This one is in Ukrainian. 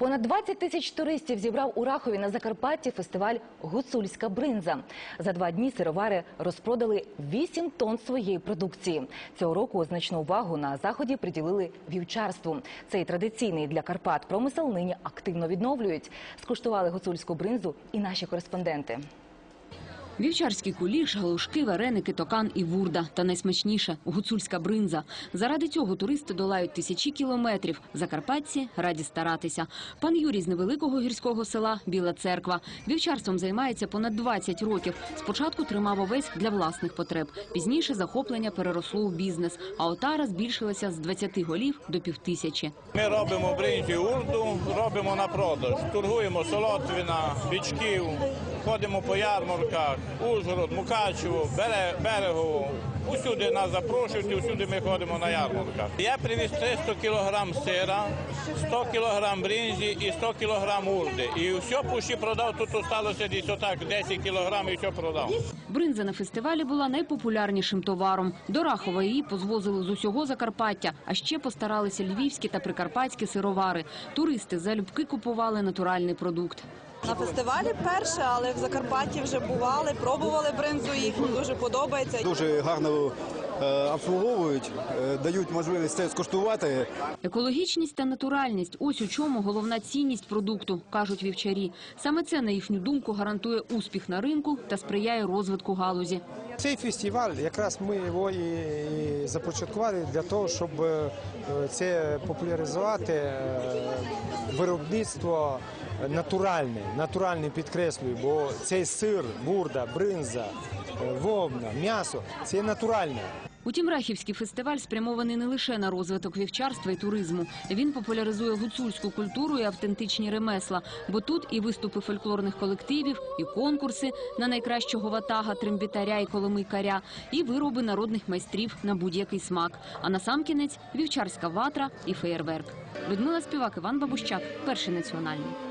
Понад 20 тисяч туристів зібрав у Рахові на Закарпатті фестиваль Гуцульська бринза. За два дні сировари розпродали 8 тонн своєї продукції. Цього року значну увагу на заході приділили вівчарству. Цей традиційний для Карпат промисел нині активно відновлюють. Скуштували гуцульську бринзу і наші кореспонденти. Вівчарський куліш, галушки, вареники, токан і вурда. Та найсмачніше – гуцульська бринза. Заради цього туристи долають тисячі кілометрів. Закарпатці раді старатися. Пан Юрій з невеликого гірського села Біла Церква. Вівчарством займається понад 20 років. Спочатку тримав овець для власних потреб. Пізніше захоплення переросло у бізнес. А отара збільшилася з 20 голів до півтисячі. Ми робимо бринзі урду, робимо на продаж. Торгуємо Солотвіна, Бічків, ходимо по ярмарках, Ужгород, Мукачево, Бере- Берегово. Усюди нас запрошують усюди ми ходимо на ярмарках. Я привіз 300 кілограм сира, 100 кілограм бринзі і 100 кілограм урди. І все пущі продав, тут осталося десь отак 10 кілограм і все продав. Бринза на фестивалі була найпопулярнішим товаром. До Рахова її позвозили з усього Закарпаття, а ще постаралися львівські та прикарпатські сировари. Туристи залюбки купували натуральний продукт. На фестивалі перше, але в Закарпатті вже бували, пробували бринзу, їх дуже подобається. дуже гарно обслуговують, е, дають можливість це скуштувати. Екологічність та натуральність – ось у чому головна цінність продукту, кажуть вівчарі. Саме це, на їхню думку, гарантує успіх на ринку та сприяє розвитку галузі. Цей фестиваль, якраз ми його і, започаткували для того, щоб е, це популяризувати е, виробництво натуральне, натуральне підкреслюю, бо цей сир, бурда, бринза, е, вовна, м'ясо це натуральне. Утім, Рахівський фестиваль спрямований не лише на розвиток вівчарства і туризму. Він популяризує гуцульську культуру і автентичні ремесла, бо тут і виступи фольклорних колективів, і конкурси на найкращого ватага, трембітаря і коломийкаря, і вироби народних майстрів на будь-який смак. А насамкінець вівчарська ватра і феєрверк. Людмила Співак, Іван Бабущак, перший національний.